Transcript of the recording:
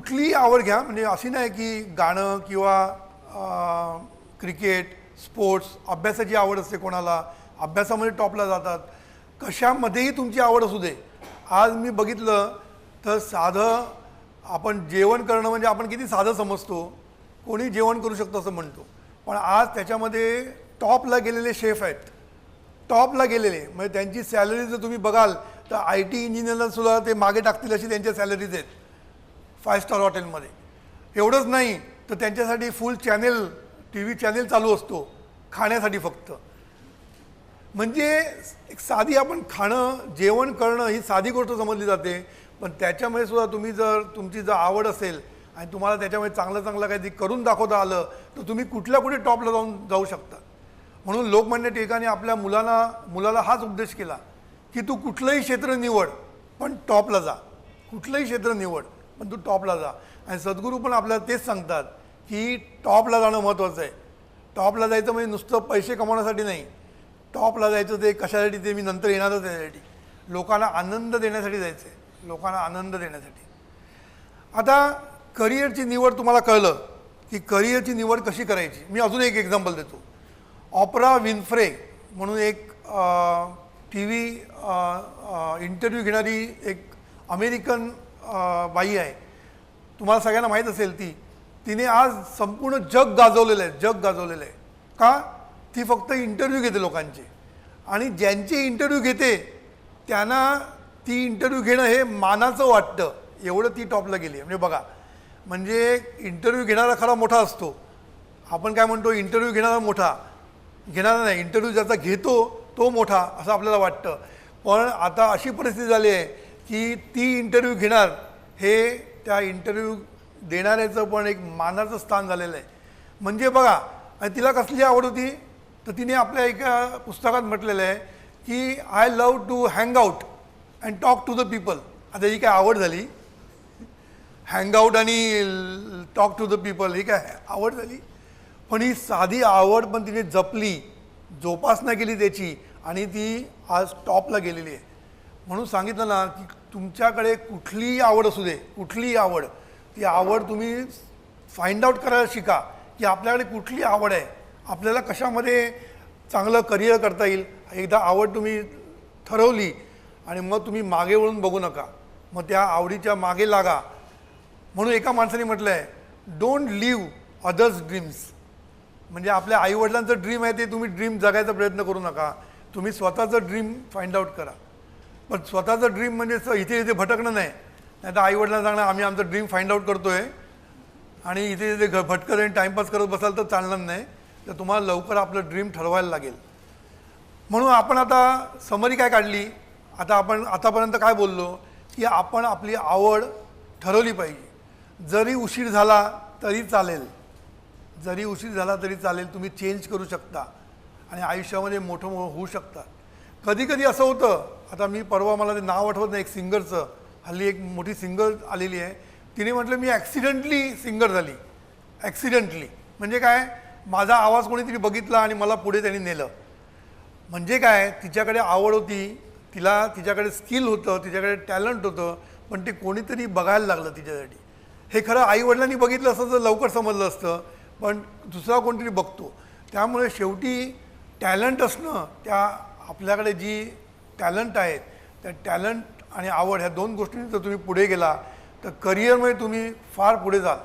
कुठलीही आवड घ्या. म्हणजे अशी नाही की गाणं किंवा क्रिकेट स्पोर्ट्स अभ्यासाची आवड असते कोणाला. अभ्यासामध्ये टॉपला जातात. कशामध्येही तुमची आवड असू दे. आज मी बघितलं तर साधं आपण जेवण करणं म्हणजे आपण किती साधं समजतो. कोणी जेवण करू शकतो असं म्हणतो. पण आज त्याच्यामध्ये टॉपला गेलेले शेफ आहेत. टॉपला गेलेले. म्हणजे त्यांची सॅलरी जर तुम्ही बघाल तर आय टी इंजिनियरला सुद्धा ते मागे टाकतील अशी त्यांच्या सॅलरीज आहेत. फाय स्टार हॉटेलमध्ये एवढंच नाही तर त्यांच्यासाठी full channel T V channel चालू असतो खाण्यासाठी फक्त. म्हणजे एक साधी आपण खाणं जेवण करणं ही साधी गोष्ट समजली जाते पण त्याच्यामध्ये सुद्धा तुम्ही जर तुमची जर आवड असेल आणि तुम्हाला त्याच्यामध्ये चांगलं चांगलं काहीतरी करून दाखवता आलं तर तुम्ही कुठल्या कुठे टॉपला जाऊन जाऊ शकता. म्हणून लोकमान्य टिळकाने आपल्या मुलांना मुलाला हाच उपदेश केला की तू कुठलंही क्षेत्र निवड पण टॉपला जा. कुठलंही क्षेत्र निवड पण तू टॉपला जा. आणि सद्गुरू पण आपल्याला तेच सांगतात की टॉपला जाणं महत्त्वाचं आहे. टॉपला जायचं म्हणजे नुसतं पैसे कमावण्यासाठी नाही. टॉपला जायचं ते कशासाठी ते मी नंतर येणारच त्यासाठी. लोकांना आनंद देण्यासाठी जायचं आहे लोकांना आनंद देण्यासाठी. आता करिअरची निवड तुम्हाला कळलं की करिअरची निवड कशी करायची? मी अजून एक एक्झाम्पल देतो. ऑपरा विन्फ्रे म्हणून एक टी व्ही इंटरव्ह्यू घेणारी एक अमेरिकन बाई आहे. तुम्हाला सगळ्यांना माहीत असेल ती. तिने आज संपूर्ण जग गाजवलेलं आहे जग गाजवलेलं आहे. का? ती फक्त इंटरव्ह्यू घेते लोकांचे. आणि ज्यांचे इंटरव्ह्यू घेते त्यांना ती इंटरव्ह्यू घेणं हे मानाचं वाटतं. एवढं ती टॉपला गेली आहे. म्हणजे बघा म्हणजे इंटरव्ह्यू घेणारा खरा मोठा असतो. आपण काय म्हणतो इंटरव्ह्यू घेणारा मोठा. घेणारा नाही इंटरव्ह्यू ज्याचा घेतो तो मोठा असं आपल्याला वाटतं. पण आता अशी परिस्थिती झाली आहे की ती इंटरव्ह्यू घेणार हे त्या इंटरव्ह्यू देणाऱ्याचं पण एक मानाचं स्थान झालेलं आहे. म्हणजे बघा आणि तिला कसली आवड होती? तर तिने आपल्या एका पुस्तकात म्हटलेलं आहे की I love to hang out and talk to the people आता ही काय आवड झाली? हँगआउट आणि टॉक टू द पीपल ही काय आवड झाली? पण ही साधी आवड पण तिने जपली जोपासना केली त्याची आणि ती आज टॉपला गेलेली आहे. म्हणून सांगितलं ना की तुमच्याकडे कुठलीही आवड असू दे कुठलीही आवड ती आवड तुम्ही फाइंड आउट करायला शिका की आपल्याकडे कुठली आवड आहे आपल्याला कशामध्ये चांगलं करिअर करता येईल एकदा आवड तुम्ही ठरवली आणि मग तुम्ही मागे वळून बघू नका. मग त्या आवडीच्या मागे लागा. म्हणून एका माणसाने म्हटलं आहे डोंट लिव्ह अदर्स ड्रीम्स म्हणजे आपल्या आईवडिलांचं ड्रीम आहे ते तुम्ही ड्रीम जगायचा प्रयत्न करू नका. तुम्ही स्वतःचं ड्रीम फाइंड आउट करा. पण स्वतःचं ड्रीम म्हणजे इथे इथे भटकणं नाही. नाही तर आईवडिलांना सांगणं आम्ही आमचं ड्रीम फाइंड आउट करतो आहे आणि इथे इथे घ भटकत आणि टाईमपास करत बसाल तर चालणार नाही. तर तुम्हाला लवकर आपलं ड्रीम ठरवायला लागेल. म्हणून आपण आता समरी काय काढली? आता आपण आतापर्यंत काय बोललो? की आपण आपली आवड ठरवली पाहिजे. जरी उशीर झाला तरी चालेल. जरी उशीर झाला तरी चालेल. तुम्ही चेंज करू शकता. आणि आयुष्यामध्ये मोठं होऊ शकता. कधी कधी असं होतं आता मी परवा मला ते नाव आठवत नाही एक सिंगरचं. हल्ली एक मोठी सिंगर आलेली आहे. तिने म्हटलं मी ॲक्सिडेंटली सिंगर झाली. ॲक्सिडेंटली म्हणजे काय? माझा आवाज कोणीतरी बघितला आणि मला पुढे त्यांनी नेलं. म्हणजे काय? तिच्याकडे आवड होती. तिला तिच्याकडे स्किल होतं तिच्याकडे टॅलेंट होतं पण ते कोणीतरी बघायला लागलं तिच्यासाठी. हे खरं आईवडिलांनी बघितलं असतं तर लवकर समजलं असतं पण दुसरा कोणतरी बघतो. त्यामुळे शेवटी टॅलेंट असणं त्या आपल्याकडे जी टॅलंट आहे त्या टॅलंट आणि आवड ह्या दोन गोष्टींनी जर तुम्ही पुढे गेला तर करिअरमध्ये तुम्ही फार पुढे जाल.